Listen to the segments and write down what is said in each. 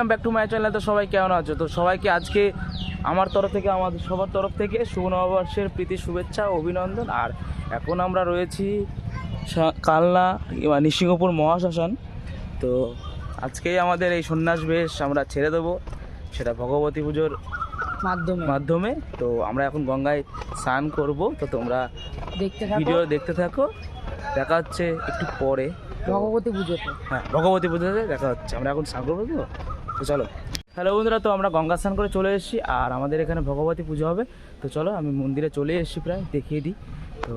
Welcome back to my channel তো সবাই কেমন আছো? তো সবাইকে আজকে আমার তরফ থেকে আমাদের সবার তরফ থেকে শুভ নববর্ষের প্রীতি শুভেচ্ছা অভিনন্দন। আর এখন আমরা রয়েছি কালনা বা নিসিংহপুর মহাশ্মশান। তো আজকেই আমাদের এই সন্ন্যাস বেশ আমরা ছেড়ে দেবো। সেটা ভগবতী পুজোর মাধ্যমে। মাধ্যমে। তো আমরা এখন গঙ্গায় স্নান করব। তো তোমরা দেখতে ভিডিও দেখতে থাকো। দেখা হচ্ছে একটু পরে। ভগবতী পুজোতে। হ্যাঁ ভগবতী পুজোতে দেখা হচ্ছে। আমরা এখন স্নান করব তো? তো চলো। হ্যালো বন্ধুরা তো আমরা গঙ্গা স্নান করে চলে এসেছি আর আমাদের এখানে ভগবতী পুজো হবে। তো চলো আমি মন্দিরে চলে এসেছি প্রায় দেখিয়ে দিই। তো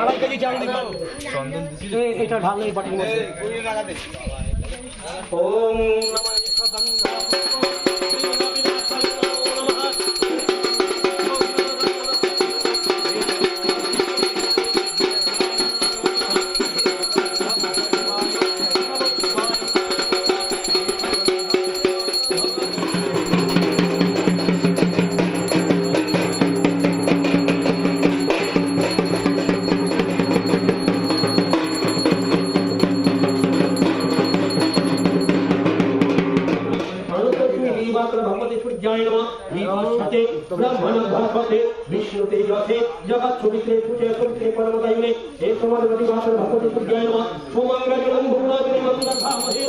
অর্ধেকের কাজ ঢালে দিয়ে ওম এটা ঢালো ব্রাহ্মণ বাটি বিষ্ণুতে যথে, জগৎ চরিত্রে পূজা চরিত্রে পরমদায়নে এ তোমার প্রতিবাসন ভগবতী সূর্যায় নমঃ সোমাঙ্গলং ভুবনাগ্নি মন্দির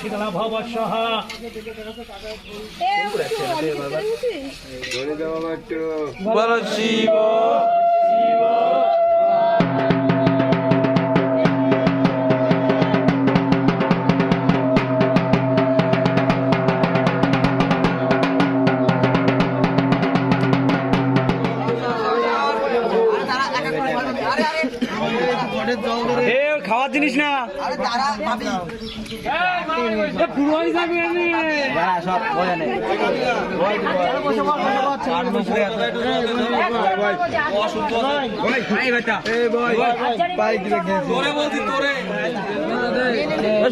শীতলা ভব সহা শিব খাওয়ার জিনিস না।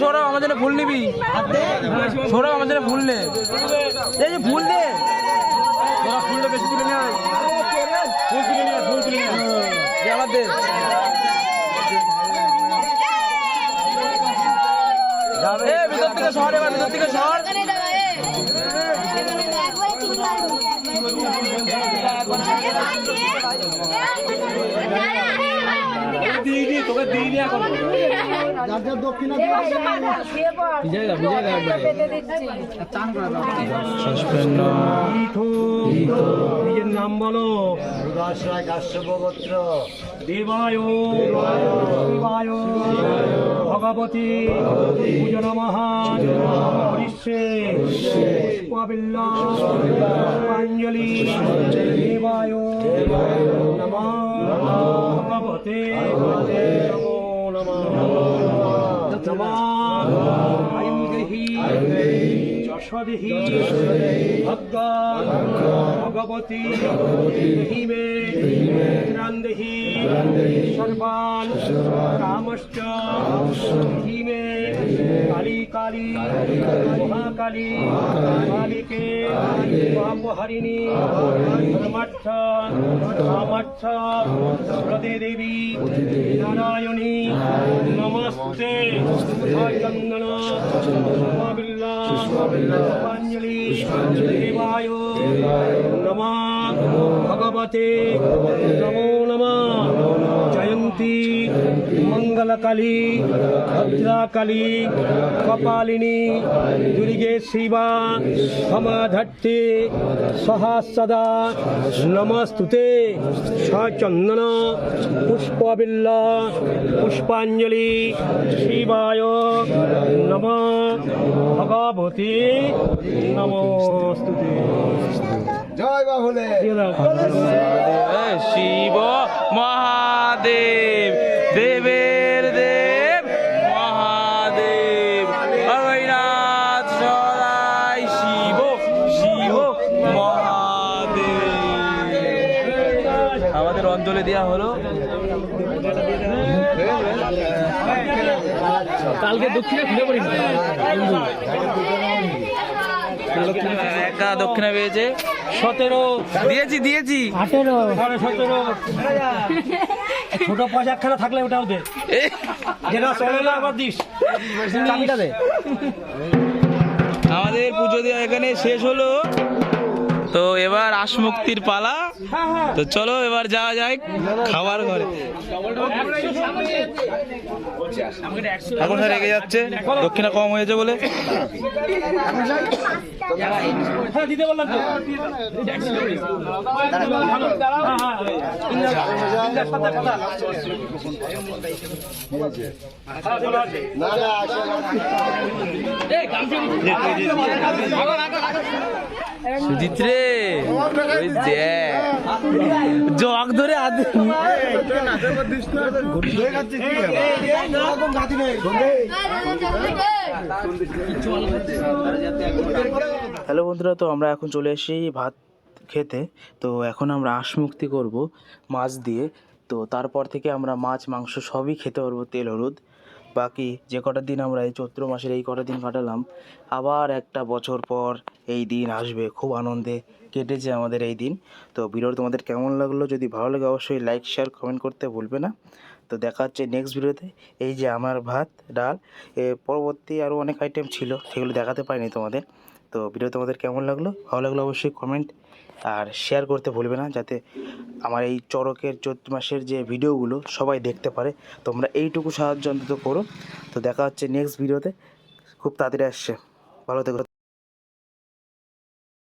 সৌরভ আমার জন্য ফুল নিবি সৌরভ আমার জন্য ফুল নে এই যে ফুল নে ফুলটা বেশি তুলে নেয় ফুল তুলে নিয়ে ফুল তুলে নিয়ে থেকে শহর এবার ভিতর থেকে শহর? দিদি তোকে দিইনি এখন। সসপেন্ন নিজের নাম বলো। উদাসরায় কাশ্যপ গোত্র দেবায়। দেবায়। ভগবতী। পূজন মহা হরিষে পুষ্পাবিল্লা পুষ্পাঞ্জলি। দেবায়। নমঃ। ভগবতে। নমো নমঃ। নমঃ যশোদেহি ভগবতী। দেহি মে। ত্রান্দেহি সর্বান কামশ্চ দেহি মে কালী কালী মহাকালী কালিকে পাপহারিণী ধর্মার্থ সামর্থ প্রদে দেবী নারায়ণী নমস্তে চন্দন পুষ্পাবিল্লা পুষ্পাঞ্জলি দেবায় নমঃ ভগবতে নমো নমঃ জয়ন্তী মঙ্গলকালী ভদ্রাকালী কপালিনী দুর্গে শিবা সমাধত্তে সহস্রদা নমস্তুতে সচন্দন পুষ্পবিল্লা পুষ্পাঞ্জলি শিবায় নম ভগবতী নমস্তুতি। জয় বাহুলে। শিব মহাদেব। আমাদের অঞ্চলে দেওয়া হলো। কালকে দক্ষিণে খুলে পড়ি একা দক্ষিণা পেয়েছে। সতেরো। দিয়েছি দিয়েছি। আঠেরো। সাড়ে সতেরো। ছোট পয়সা একখানা থাকলে ওটাও দে যেটা চলে না আবার দিস। চাবিটা দে আমাদের পুজো দেওয়া এখানে শেষ হলো। তো এবার আসমুক্তির পালা তো চলো এবার যাওয়া যায় খাবার ঘরে এখন স্যার রেগে যাচ্ছে দক্ষিণা কম হয়েছে বলে হ্যাঁ হ্যাঁ, হ্যাঁ। না সুজিত রে ওই দেখ। জগ ধরে হ্যালো বন্ধুরা, তো আমরা এখন চলে এসেছি ভাত খেতে। তো এখন আমরা আশমুক্তি করব, মাছ দিয়ে। তো তারপর থেকে আমরা মাছ, মাংস সবই খেতে পারব তেল, হলুদ। বাকি যে কটা দিন আমরা এই চৈত্র মাসের এই কটা দিন কাটালাম, আবার একটা বছর পর এই দিন আসবে। খুব আনন্দে কেটেছে আমাদের এই দিন। তো ভিডিও তোমাদের কেমন লাগল? যদি ভালো লাগে অবশ্যই লাইক শেয়ার কমেন্ট করতে ভুলবে না। তো দেখা হচ্ছে নেক্সট ভিডিওতে। এই যে আমার ভাত, ডাল পরবর্তী আরও অনেক আইটেম ছিল, সেগুলো দেখাতে পারিনি তোমাদের। তো ভিডিও তোমাদের কেমন লাগল? ভালো লাগল অবশ্যই কমেন্ট আর শেয়ার করতে ভুলবে না, যাতে আমার এই চড়কের চৈত্র মাসের যে ভিডিওগুলো সবাই দেখতে পারে। তোমরা এইটুকু সাহায্য অন্তত করো। তো দেখা হচ্ছে নেক্সট ভিডিওতে খুব তাড়াতাড়ি আসছে। ভালো থেকো।